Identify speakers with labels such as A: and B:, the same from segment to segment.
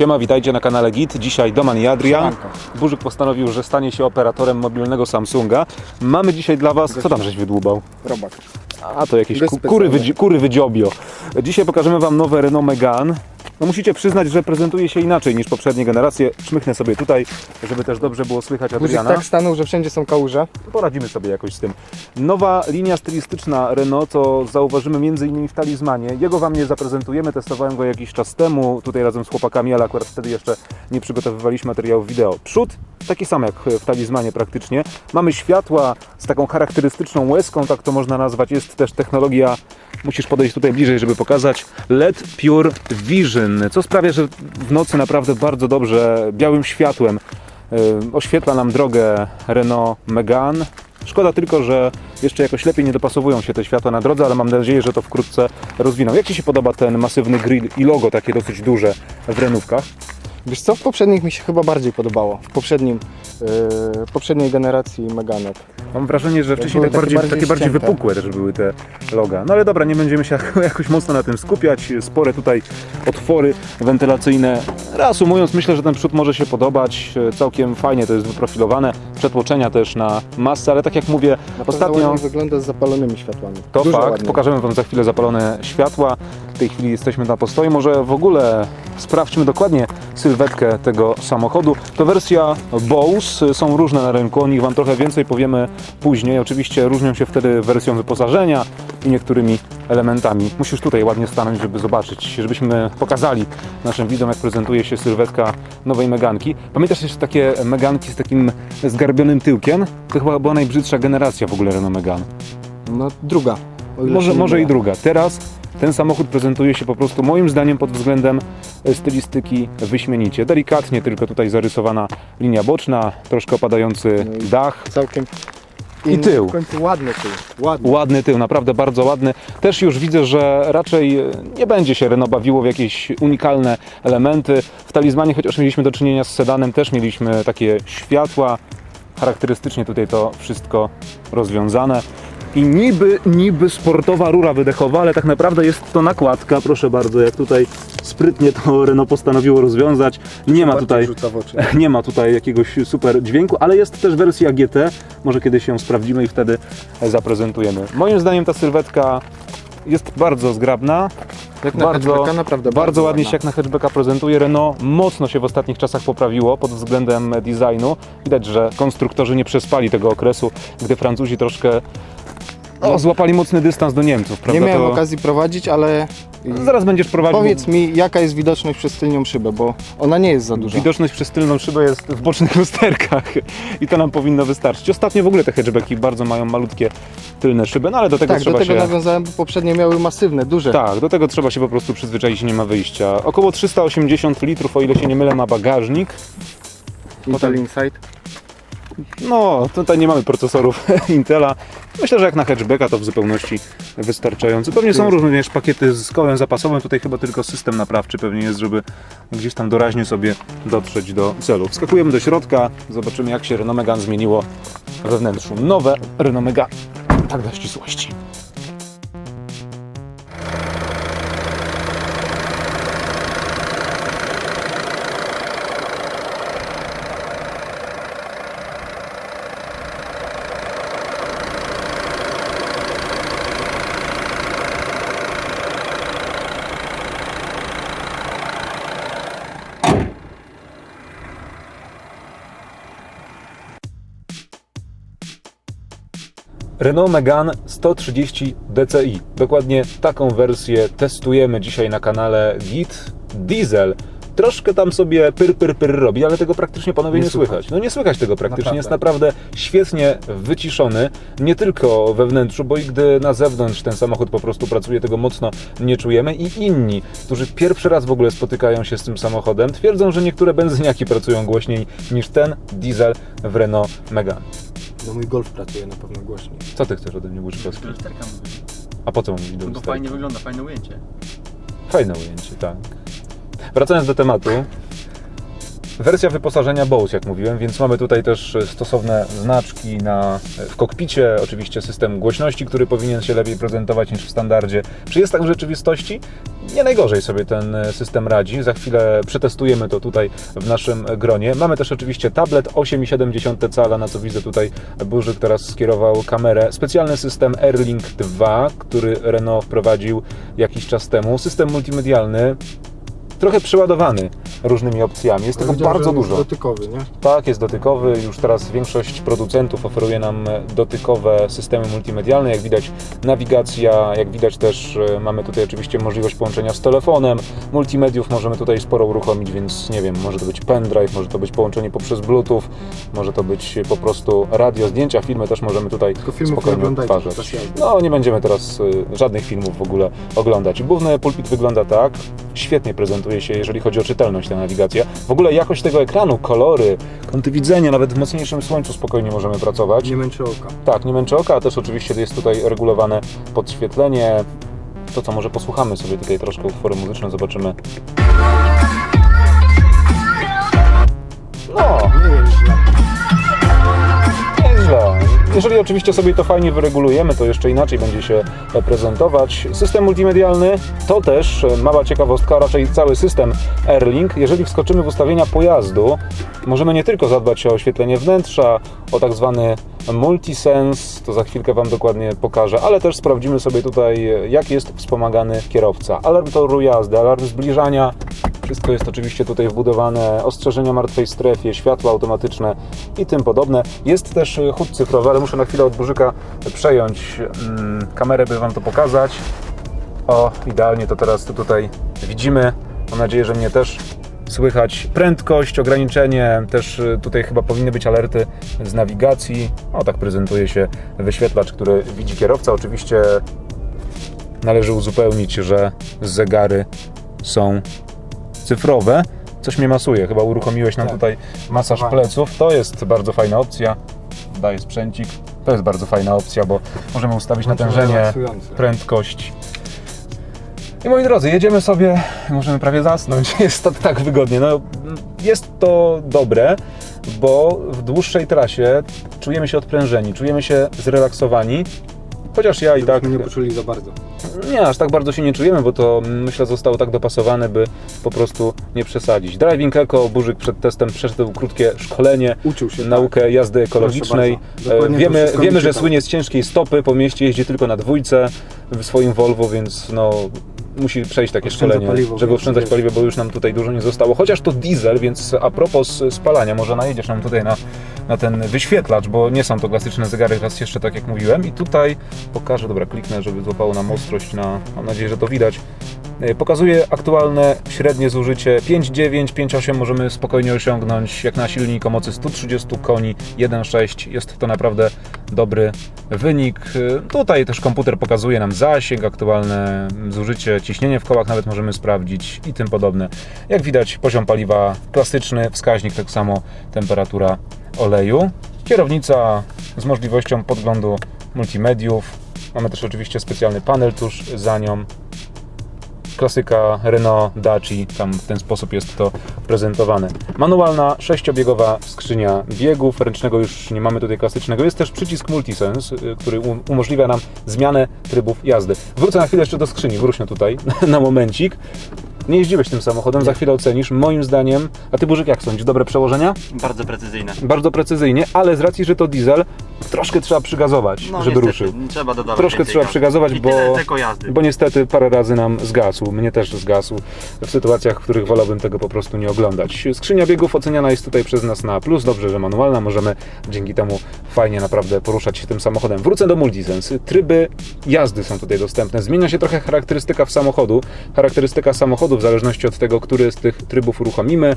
A: Siema, witajcie na kanale Git. Dzisiaj Doman i Adrian.
B: Siemanko.
A: Burzyk postanowił, że stanie się operatorem mobilnego Samsunga. Mamy dzisiaj dla Was... Co tam żeś wydłubał?
B: Robak.
A: A to jakieś ku, kury, wydzi, kury wydziobio. Dzisiaj pokażemy Wam nowe Renault Megane. No musicie przyznać, że prezentuje się inaczej niż poprzednie generacje. Szmychnę sobie tutaj, żeby też dobrze było słychać
B: Guzik
A: Adriana.
B: tak stanął, że wszędzie są kałuże.
A: Poradzimy sobie jakoś z tym. Nowa linia stylistyczna Renault, co zauważymy m.in. w talizmanie. Jego Wam nie zaprezentujemy, testowałem go jakiś czas temu, tutaj razem z chłopakami, ale akurat wtedy jeszcze nie przygotowywaliśmy materiałów wideo. Przód taki sam jak w talizmanie praktycznie. Mamy światła z taką charakterystyczną łezką, tak to można nazwać. Jest też technologia, musisz podejść tutaj bliżej, żeby pokazać, LED Pure Vision, co sprawia, że w nocy naprawdę bardzo dobrze białym światłem y, oświetla nam drogę Renault Megane. Szkoda tylko, że jeszcze jakoś lepiej nie dopasowują się te światła na drodze, ale mam nadzieję, że to wkrótce rozwiną. Jak Ci się podoba ten masywny grill i logo takie dosyć duże w renówkach?
B: Wiesz co, w poprzednich mi się chyba bardziej podobało. W poprzednim, yy, poprzedniej generacji Meganek.
A: Mam wrażenie, że wcześniej tak bardziej,
B: takie bardziej
A: takie bardziej
B: ścięte.
A: wypukłe też były te loga. No ale dobra, nie będziemy się jakoś mocno na tym skupiać. Spore tutaj otwory wentylacyjne. Reasumując, myślę, że ten przód może się podobać. Całkiem fajnie to jest wyprofilowane. Przetłoczenia też na masę, ale tak jak mówię,
B: Naprawdę
A: ostatnio...
B: wygląda z zapalonymi światłami.
A: To
B: Dużo
A: fakt,
B: ładniej.
A: pokażemy Wam za chwilę zapalone światła. W tej chwili jesteśmy na postoju. Może w ogóle sprawdźmy dokładnie sylwetkę tego samochodu. To wersja Bose, są różne na rynku, o nich Wam trochę więcej powiemy później. Oczywiście różnią się wtedy wersją wyposażenia i niektórymi elementami. Musisz tutaj ładnie stanąć, żeby zobaczyć, żebyśmy pokazali naszym widzom, jak prezentuje się sylwetka nowej Meganki. Pamiętasz jeszcze takie Meganki z takim zgarbionym tyłkiem? To chyba była najbrzydsza generacja w ogóle Renault Megane.
B: No druga.
A: Może, może i druga. Teraz ten samochód prezentuje się po prostu moim zdaniem pod względem e, stylistyki wyśmienicie. Delikatnie tylko tutaj zarysowana linia boczna, troszkę opadający
B: No
A: dach.
B: Całkiem
A: I tył.
B: W końcu ładny tył. Ładny.
A: Ładny tył, naprawdę bardzo ładny. Też już widzę, że raczej e, nie będzie się Renault bawiło w jakieś unikalne elementy. W talizmanie, chociaż mieliśmy do czynienia z sedanem, też mieliśmy takie światła. Charakterystycznie tutaj to wszystko rozwiązane. I niby, niby sportowa rura wydechowa, ale tak naprawdę jest to nakładka, proszę bardzo, jak tutaj sprytnie to Renault postanowiło rozwiązać. Nie ma tutaj nie ma tutaj jakiegoś super dźwięku, ale jest też wersja GT. Może kiedyś ją sprawdzimy i wtedy zaprezentujemy. Moim zdaniem ta sylwetka jest bardzo zgrabna.
B: Jak na
A: bardzo,
B: hatchbacka naprawdę
A: bardzo ładnie się jak na hatchbacka prezentuje. Renault mocno się w ostatnich czasach poprawiło pod względem designu. Widać, że konstruktorzy nie przespali tego okresu, gdy Francuzi troszkę o, złapali mocny dystans do Niemców,
B: Nie
A: prawda?
B: miałem
A: To-
B: okazji prowadzić, ale
A: Zaraz będziesz prowadził.
B: powiedz mi, jaka jest widoczność przez tylnią szybę, bo ona nie jest za duża.
A: Widoczność przez tylną szybę jest w bocznych lusterkach i to nam powinno wystarczyć. Ostatnio w ogóle te hatchbacki bardzo mają malutkie tylne szyby, no ale do tego
B: tak, do
A: trzeba
B: tego
A: się...
B: nawiązałem, bo poprzednie miały masywne, duże.
A: Tak, do tego trzeba się po prostu przyzwyczaić nie ma wyjścia. Około 380 litrów, o ile się nie mylę, ma bagażnik.
B: Intel Insight.
A: No, tutaj nie mamy procesorów Intela. Myślę, że jak na hatchbacka to w zupełności wystarczający. Pewnie są również pakiety z kołem zapasowym. Tutaj chyba tylko system naprawczy pewnie jest, żeby gdzieś tam doraźnie sobie dotrzeć do celu. Wskakujemy do środka, zobaczymy jak się Renault Megane zmieniło we wnętrzu. Nowe Renault Megane. Tak dla ścisłości. Renault Megane 130 DCi. Dokładnie taką wersję testujemy dzisiaj na kanale Git Diesel. Troszkę tam sobie pyr, pyr, pyr robi, ale tego praktycznie panowie nie,
B: Nie
A: słychać.
B: słychać.
A: No nie słychać tego praktycznie,
B: Naprawdę.
A: jest naprawdę świetnie wyciszony, nie tylko we wnętrzu, bo i gdy na zewnątrz ten samochód po prostu pracuje, tego mocno nie czujemy i inni, którzy pierwszy raz w ogóle spotykają się z tym samochodem, twierdzą, że niektóre benzyniaki pracują głośniej niż ten diesel w Renault Megane.
B: No mój Golf pracuje na pewno głośniej.
A: Co ty chcesz ode mnie, Łuczkowski?
C: Lusterka mówię.
A: A po co mówić do
C: No bo
A: lusterka?
C: fajnie wygląda, fajne ujęcie.
A: Fajne ujęcie, tak. Wracając do tematu. Wersja wyposażenia Bose, jak mówiłem, więc mamy tutaj też stosowne znaczki na, w kokpicie, oczywiście system głośności, który powinien się lepiej prezentować niż w standardzie. Czy jest tak w rzeczywistości? Nie najgorzej sobie ten system radzi. Za chwilę przetestujemy to tutaj w naszym gronie. Mamy też oczywiście tablet 8,7 cala, na co widzę tutaj Burzyk teraz skierował kamerę. Specjalny system Airlink 2, który Renault wprowadził jakiś czas temu. System multimedialny, trochę przeładowany różnymi opcjami. Jest tego bardzo dużo.
B: Dotykowy, nie?
A: Tak, jest dotykowy. Już teraz większość producentów oferuje nam dotykowe systemy multimedialne. Jak widać nawigacja, jak widać też e, mamy tutaj oczywiście możliwość połączenia z telefonem. Multimediów możemy tutaj sporo uruchomić, więc nie wiem, może to być pendrive, może to być połączenie poprzez bluetooth, może to być po prostu radio, zdjęcia, filmy też możemy tutaj
B: Tylko filmów
A: spokojnie odtwarzać. No, nie będziemy teraz y, żadnych filmów w ogóle oglądać. Główny pulpit wygląda tak. Świetnie prezentuje się, jeżeli chodzi o czytelność, ta nawigacja. W ogóle jakość tego ekranu, kolory, kąty widzenia, nawet w mocniejszym słońcu spokojnie możemy pracować.
B: Nie męczy oka.
A: Tak, nie męczy oka, a też oczywiście jest tutaj regulowane podświetlenie. To co, może posłuchamy sobie tutaj troszkę utwory muzyczne, zobaczymy. No,
B: Nie jest źle.
A: Jeżeli oczywiście sobie to fajnie wyregulujemy, to jeszcze inaczej będzie się prezentować. System multimedialny to też e, mała ciekawostka, raczej cały system Airlink. Jeżeli wskoczymy w ustawienia pojazdu, możemy nie tylko zadbać o oświetlenie wnętrza, o tak zwany multisense, to za chwilkę Wam dokładnie pokażę, ale też sprawdzimy sobie tutaj, e, jak jest wspomagany kierowca. Alarm toru jazdy, alarm zbliżania, wszystko jest oczywiście tutaj wbudowane, ostrzeżenia martwej strefie, światła automatyczne i tym podobne. Jest też y, chód cyfrowy, ale muszę na chwilę od Burzyka przejąć mm, kamerę, by Wam to pokazać. O, idealnie to teraz tu tutaj widzimy. Mam nadzieję, że mnie też słychać. Prędkość, ograniczenie, też y, tutaj chyba powinny być alerty z nawigacji. O, tak prezentuje się wyświetlacz, który widzi kierowca. Oczywiście należy uzupełnić, że zegary są cyfrowe. Coś mnie masuje, chyba uruchomiłeś nam
B: Tak.
A: tutaj masaż pleców. To jest bardzo fajna opcja. Daję sprzęcik. To jest bardzo fajna opcja, bo możemy ustawić natężenie, prędkość. I moi drodzy, jedziemy sobie, możemy prawie zasnąć. Jest to tak wygodnie. No, jest to dobre, bo w dłuższej trasie czujemy się odprężeni, czujemy się zrelaksowani. Chociaż ja i tak
B: Żebyśmy nie poczuli za bardzo.
A: Nie, aż tak bardzo się nie czujemy, bo to mm, myślę zostało tak dopasowane, by po prostu nie przesadzić. Driving Eco, Burzyk przed testem przeszedł krótkie szkolenie,
B: Uczył się.
A: naukę jazdy ekologicznej. E, Wiemy, wiemy że słynie z ciężkiej stopy, po mieście jeździ tylko na dwójce w swoim Volvo, więc no musi przejść takie
B: Oszczędza
A: szkolenie,
B: paliwo,
A: żeby oszczędzać
B: wiesz.
A: paliwo, bo już nam tutaj dużo nie zostało. Chociaż to diesel, więc a propos spalania, może najedziesz nam tutaj na, na ten wyświetlacz, bo nie są to klasyczne zegary, raz jeszcze tak jak mówiłem. I tutaj pokażę, dobra, kliknę, żeby złapało nam ostrość na, mam nadzieję, że to widać. E, Pokazuje aktualne średnie zużycie 5,9, 5,8 możemy spokojnie osiągnąć, jak na silnik o mocy 130 koni, 1,6 jest to naprawdę dobry wynik. E, Tutaj też komputer pokazuje nam zasięg, aktualne zużycie, ciśnienie w kołach nawet możemy sprawdzić i tym podobne. Jak widać poziom paliwa klasyczny, wskaźnik tak samo temperatura oleju. Kierownica z możliwością podglądu multimediów. Mamy też oczywiście specjalny panel tuż za nią klasyka Renault Daci, tam w ten sposób jest to prezentowane. Manualna, sześciobiegowa skrzynia biegów, ręcznego już nie mamy tutaj klasycznego. Jest też przycisk Multisense, y, który um- umożliwia nam zmianę trybów jazdy. Wrócę na chwilę jeszcze do skrzyni, wróćmy tutaj na momencik. Nie jeździłeś tym samochodem, za chwilę ocenisz. Moim zdaniem, a ty Burzyk jak sądzisz, dobre przełożenia?
C: Bardzo precyzyjne.
A: Bardzo precyzyjnie, ale z racji, że to diesel, troszkę trzeba przygazować,
C: No
A: żeby
C: niestety,
A: ruszył.
C: Trzeba dodawać
A: Troszkę
C: więcej
A: trzeba
C: gazu.
A: przygazować,
C: I
A: bo-
C: tyle tylko jazdy.
A: Bo niestety parę razy nam zgasł. Mnie też zgasł w sytuacjach, w których wolałbym tego po prostu nie oglądać. Skrzynia biegów oceniana jest tutaj przez nas na plus. Dobrze, że manualna. Możemy dzięki temu fajnie naprawdę poruszać się tym samochodem. Wrócę do Multisense. Tryby jazdy są tutaj dostępne. Zmienia się trochę charakterystyka w samochodu. Charakterystyka samochodu w zależności od tego, który z tych trybów uruchomimy.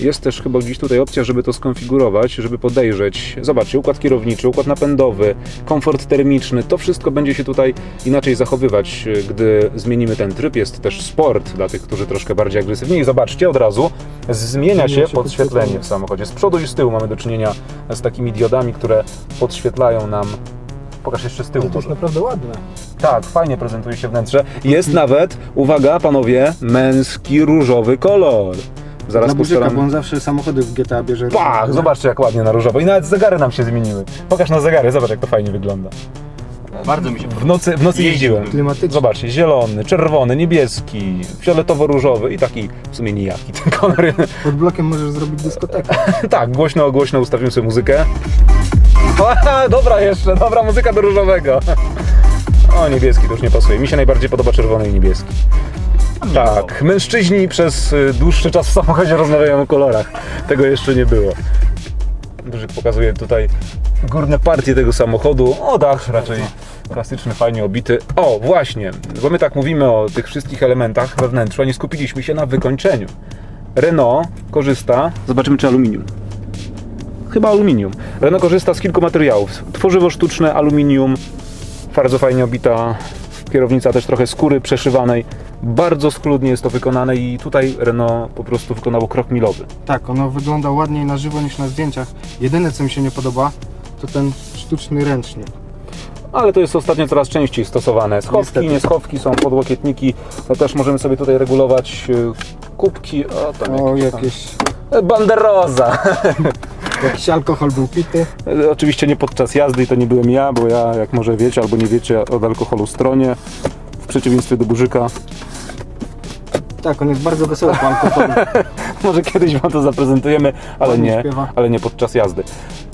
A: Jest też chyba gdzieś tutaj opcja, żeby to skonfigurować, żeby podejrzeć. Zobaczcie, układ kierowniczy, układ napędowy, komfort termiczny. To wszystko będzie się tutaj inaczej zachowywać, gdy zmienimy ten tryb. Jest też sport dla tych, którzy troszkę bardziej agresywni. I zobaczcie od razu, zmienia się podświetlenie. w samochodzie. Z przodu i z tyłu mamy do czynienia z takimi diodami, które podświetlają nam. Pokaż jeszcze z tyłu.
B: Ale to jest
A: może.
B: naprawdę ładne.
A: Tak, fajnie prezentuje się wnętrze. Jest nawet, uwaga panowie, męski różowy kolor. Zaraz
B: Burzyka,
A: postaram...
B: bo on zawsze samochody w GTA bierze.
A: Pach! Zobaczcie jak ładnie na różowo. I nawet zegary nam się zmieniły. Pokaż na zegary, zobacz jak to fajnie wygląda.
C: Bardzo mi się
A: W nocy, w nocy jeździłem.
B: Klimatycznie.
A: Zobaczcie, zielony, czerwony, niebieski, fioletowo-różowy i taki w sumie nijaki ten kolor.
B: Pod blokiem możesz zrobić dyskotekę.
A: tak, głośno, głośno ustawimy sobie muzykę. Dobra jeszcze, dobra muzyka do różowego. O, niebieski to już nie pasuje. Mi się najbardziej podoba czerwony i niebieski. Tak, mężczyźni przez y, dłuższy czas w samochodzie rozmawiają o kolorach. Tego jeszcze nie było. Burzyk pokazuje tutaj górne partie tego samochodu. O, dach raczej klasyczny, fajnie obity. O, właśnie, bo my tak mówimy o tych wszystkich elementach we wnętrzu, a nie skupiliśmy się na wykończeniu. Renault korzysta... Zobaczymy, czy aluminium. Chyba aluminium. Renault korzysta z kilku materiałów. Tworzywo sztuczne, aluminium, bardzo fajnie obita kierownica, też trochę skóry przeszywanej. Bardzo schludnie jest to wykonane i tutaj Renault po prostu wykonało krok milowy.
B: Tak, ono wygląda ładniej na żywo niż na zdjęciach. Jedyne co mi się nie podoba, to ten sztuczny ręcznik.
A: Ale to jest ostatnio coraz częściej stosowane. Schowki,
B: Niestety.
A: nieschowki są podłokietniki. To też możemy sobie tutaj regulować y, kubki. O, tam
B: O,
A: jakieś tam-
B: jakieś,
A: Banderoza.
B: jakiś alkohol był pity.
A: Oczywiście nie podczas jazdy i to nie byłem ja, bo ja, jak może wiecie albo nie wiecie, od alkoholu stronie. W przeciwieństwie do Burzyka.
B: Tak, on jest bardzo wesoły po alkoholu.
A: Może kiedyś Wam to zaprezentujemy, ale
B: Ładnie
A: nie,
B: śpiewa.
A: ale nie podczas jazdy.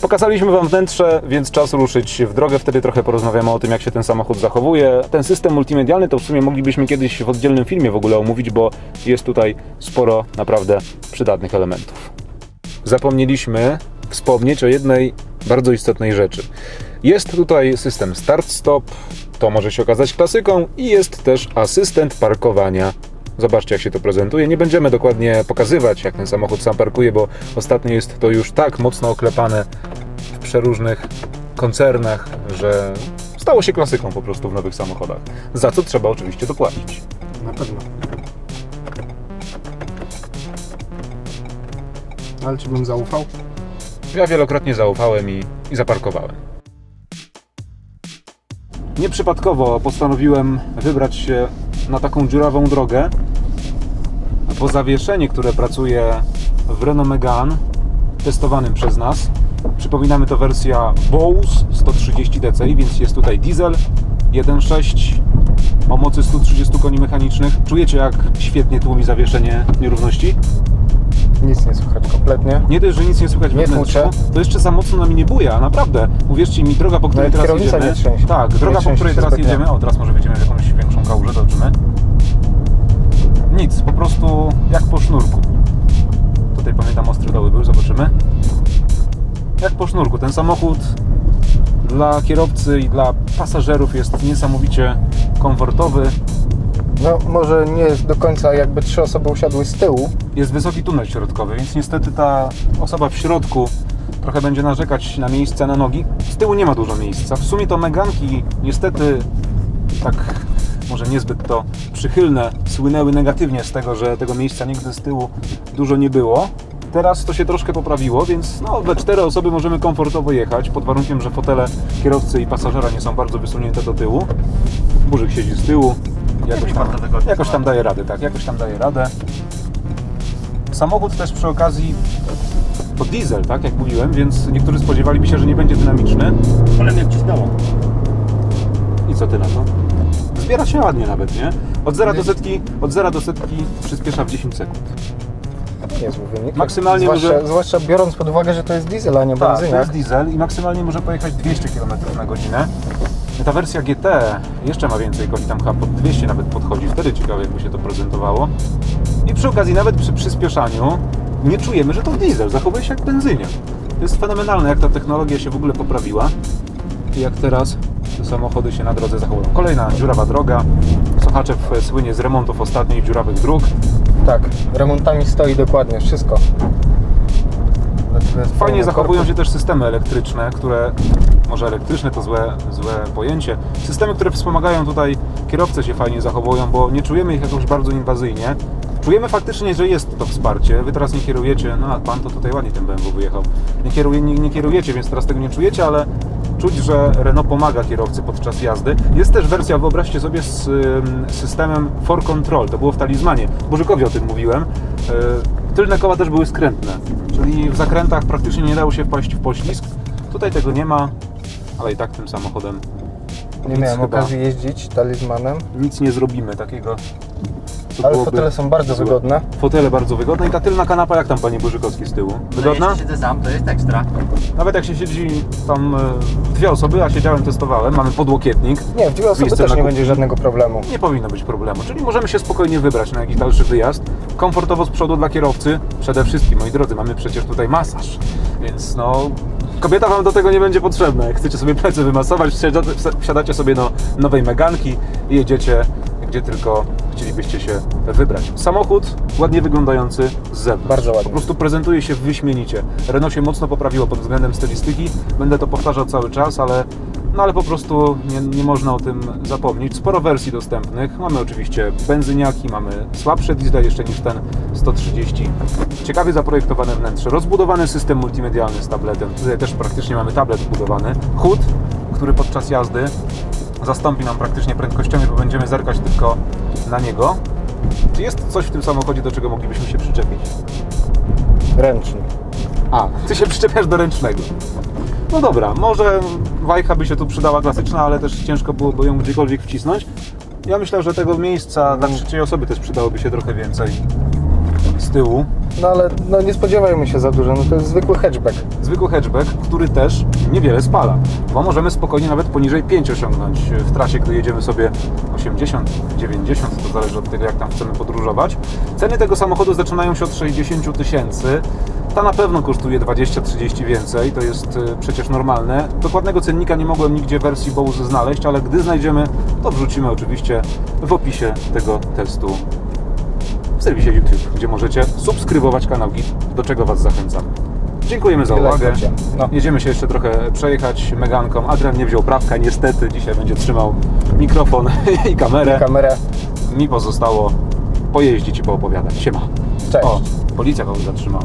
A: Pokazaliśmy Wam wnętrze, więc czas ruszyć w drogę. Wtedy trochę porozmawiamy o tym, jak się ten samochód zachowuje. Ten system multimedialny to w sumie moglibyśmy kiedyś w oddzielnym filmie w ogóle omówić, bo jest tutaj sporo naprawdę przydatnych elementów. Zapomnieliśmy wspomnieć o jednej bardzo istotnej rzeczy. Jest tutaj system start-stop, to może się okazać klasyką i jest też asystent parkowania. Zobaczcie, jak się to prezentuje. Nie będziemy dokładnie pokazywać, jak ten samochód sam parkuje, bo ostatnio jest to już tak mocno oklepane w przeróżnych koncernach, że stało się klasyką po prostu w nowych samochodach. Za co trzeba oczywiście dopłacić.
B: Na pewno. Ale czy bym zaufał?
A: Ja wielokrotnie zaufałem i, i zaparkowałem. Nieprzypadkowo postanowiłem wybrać się na taką dziurawą drogę, bo zawieszenie, które pracuje w Renault Megane, testowanym przez nas, przypominamy to wersja Bose 130 dci, więc jest tutaj diesel 1.6 o mocy 130 koni mechanicznych. Czujecie jak świetnie tłumi zawieszenie nierówności?
B: Nic nie słychać kompletnie.
A: Nie dość, że nic nie słychać
B: Nie tłucze.
A: to jeszcze za mocno nami nie buja, naprawdę. Uwierzcie mi, droga, po której
B: Nawet
A: teraz jedziemy...
B: nie.
A: Tak,
B: Nie
A: droga, po której teraz
B: specjalnie.
A: jedziemy... O, teraz może wjedziemy w jakąś większą kałużę, zobaczymy. Nic, po prostu jak po sznurku. Tutaj pamiętam ostry doły był, zobaczymy. Jak po sznurku. Ten samochód dla kierowcy i dla pasażerów jest niesamowicie komfortowy.
B: No może nie jest do końca jakby trzy osoby usiadły z tyłu.
A: jest wysoki tunel środkowy, więc niestety ta osoba w środku trochę będzie narzekać na miejsce na nogi. Z tyłu nie ma dużo miejsca. W sumie to Meganki niestety tak może niezbyt to przychylne słynęły negatywnie z tego, że tego miejsca nigdy z tyłu dużo nie było. Teraz to się troszkę poprawiło, więc no, we cztery osoby możemy komfortowo jechać, pod warunkiem, że fotele kierowcy i pasażera nie są bardzo wysunięte do tyłu. Burzyk siedzi z tyłu, jakoś tam, jakoś tam daje radę, tak, jakoś tam daje radę. Samochód też przy okazji to diesel, tak jak mówiłem, więc niektórzy spodziewaliby się, że nie będzie dynamiczny.
C: Ale mnie wcisnęło.
A: I co ty na to? Zbiera się ładnie nawet, nie? Od zera do setki, od zera do setki przyspiesza w 10 sekund.
B: Niezły wynik.
A: Maksymalnie
B: zwłaszcza,
A: może-
B: zwłaszcza biorąc pod uwagę, że to jest diesel, a nie
A: Tak, to jest diesel i maksymalnie może pojechać 200 km na godzinę. Ta wersja GT jeszcze ma więcej koni, tam chyba pod 200 nawet podchodzi. Wtedy ciekawe, jakby się to prezentowało. I przy okazji, nawet przy przyspieszaniu, nie czujemy, że to diesel. Zachowuje się jak benzyniak. To jest fenomenalne, jak ta technologia się w ogóle poprawiła i jak teraz te samochody się na drodze zachowują. Kolejna dziurawa droga. Sochaczew słynie z remontów ostatnich dziurawych dróg.
B: Tak, remontami stoi dokładnie wszystko.
A: Fajnie zachowują się też systemy elektryczne, które, może elektryczne to złe, złe pojęcie, systemy, które wspomagają tutaj kierowcę się fajnie zachowują, bo nie czujemy ich jakoś bardzo inwazyjnie. Czujemy faktycznie, że jest to wsparcie. Wy teraz nie kierujecie, no a pan to tutaj ładnie ten BMW wyjechał. Nie, kieruje, nie, nie kierujecie, więc teraz tego nie czujecie, ale czuć, że Renault pomaga kierowcy podczas jazdy. Jest też wersja, wyobraźcie sobie, z systemem For Control. To było w talizmanie. Burzykowi o tym mówiłem. Tylne koła też były skrętne, czyli w zakrętach praktycznie nie dało się wpaść w poślizg. Tutaj tego nie ma, ale i tak tym samochodem
B: Nie
A: Nic
B: miałem
A: chyba.
B: okazji jeździć talizmanem,
A: nic nie zrobimy takiego. Co
B: ale
A: byłoby
B: fotele są bardzo
A: złe.
B: wygodne.
A: Fotele bardzo wygodne i ta tylna kanapa, jak tam panie Bożykowski z tyłu? Wygodna?
C: No, jeśli siedzę sam, to jest ekstra.
A: Nawet jak się siedzi tam e, dwie osoby, a siedziałem, testowałem, mamy podłokietnik,
B: Nie, w dwie osoby
A: Miejsce
B: też
A: na
B: nie
A: kup-
B: będzie żadnego problemu.
A: nie powinno być problemu. Czyli możemy się spokojnie wybrać na jakiś dalszy wyjazd. Komfortowo z przodu dla kierowcy. Przede wszystkim, moi drodzy, mamy przecież tutaj masaż, więc no... Kobieta Wam do tego nie będzie potrzebna. Jak chcecie sobie plecy wymasować, wsiada- wsiadacie sobie do nowej Meganki i jedziecie gdzie tylko chcielibyście się wybrać. Samochód ładnie wyglądający z zewnątrz.
B: Bardzo ładnie.
A: Po prostu prezentuje się wyśmienicie. Renault się mocno poprawiło pod względem stylistyki. Będę to powtarzał cały czas, ale no ale po prostu nie, nie można o tym zapomnieć. Sporo wersji dostępnych. Mamy oczywiście benzyniaki, mamy słabsze diesle jeszcze niż ten 130. Ciekawie zaprojektowane wnętrze, rozbudowany system multimedialny z tabletem. Tutaj też praktycznie mamy tablet wbudowany. Chód, który podczas jazdy zastąpi nam praktycznie prędkościami, bo będziemy zerkać tylko na niego. Czy jest coś w tym samochodzie, do czego moglibyśmy się przyczepić?
B: Ręczny.
A: A, ty się przyczepiasz do ręcznego. No dobra, może wajcha by się tu przydała klasyczna, ale też ciężko byłoby ją gdziekolwiek wcisnąć. Ja myślę, że tego miejsca dla trzeciej osoby też przydałoby się trochę więcej z tyłu.
B: No ale no, nie spodziewajmy się za dużo, no to jest zwykły hatchback.
A: Zwykły hatchback, który też niewiele spala, bo możemy spokojnie nawet poniżej 5 osiągnąć w trasie, gdy jedziemy sobie 80, 90, to zależy od tego, jak tam chcemy podróżować. Ceny tego samochodu zaczynają się od 60 tysięcy. Ta na pewno kosztuje 20-30 więcej, to jest y, przecież normalne. Dokładnego cennika nie mogłem nigdzie wersji Bose znaleźć, ale gdy znajdziemy, to wrzucimy oczywiście w opisie tego testu w serwisie YouTube, gdzie możecie subskrybować kanał GIT, do czego Was zachęcam. Dziękujemy za uwagę.
B: No.
A: Jedziemy się jeszcze trochę przejechać Meganką. Adrian nie wziął prawka, niestety. Dzisiaj będzie trzymał mikrofon i kamerę.
B: Kamerę.
A: Mi pozostało pojeździć i poopowiadać. Siema.
B: Cześć.
A: O, policja kogoś zatrzymała.